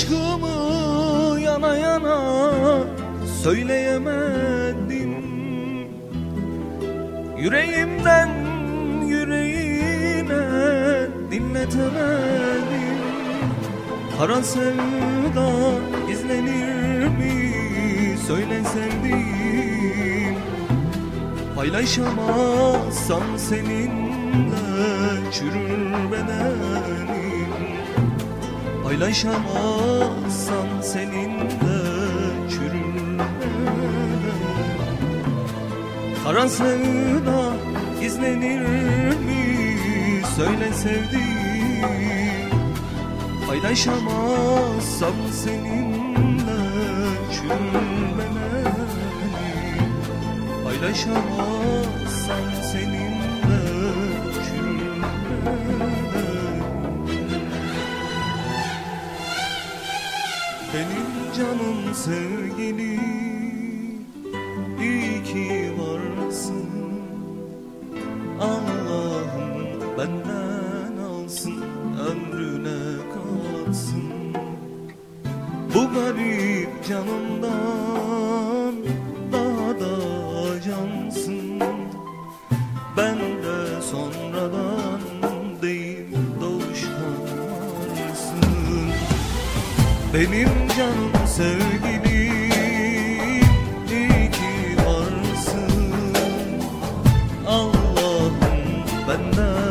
Aşkımı yana yana söyleyemedim Yüreğimden yüreğine dinletemedim Kara sevda izlenir mi? Söyle sevdiğim. Paylaşamazsam seninle çürür bedenim Paylaşamazsam seninle çürür bedenim Kara sevda izlenir mi? Söyle sevdiğim. Paylaşamazsam seninle çürür bedenim Paylaşamazsam seninle canım sevgilim iyi ki varsın. Allah'ım benden alsın ömrüne kalsın. Bu garip canımdan daha da cansın. Ben de sonradan benim canım sevgilim iyi ki varsın. Allah'ım benden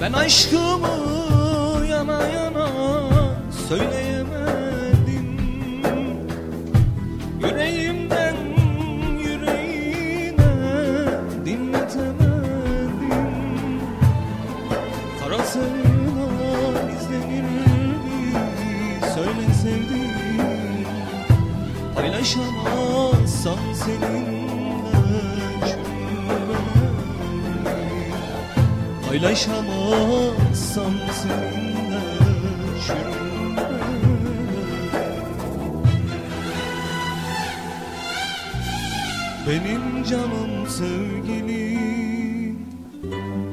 Ben aşkımı yana yana söyleyemedim Yüreğimden yüreğine dinletemedim Kara sevda izlenir mi söyle sevdiğim Paylaşamazsam seninle Paylaşamazsam seninle çürümedim Benim canım sevgilim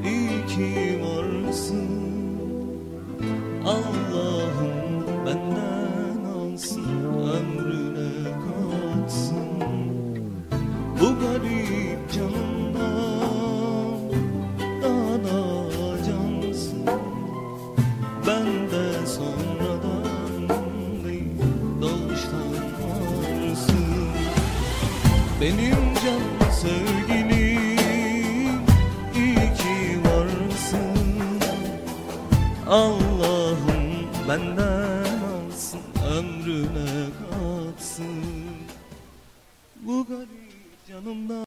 iyi ki can sevgilim varsın. Allah'ım benden alsın ömrüne katsın Bu garip canımdan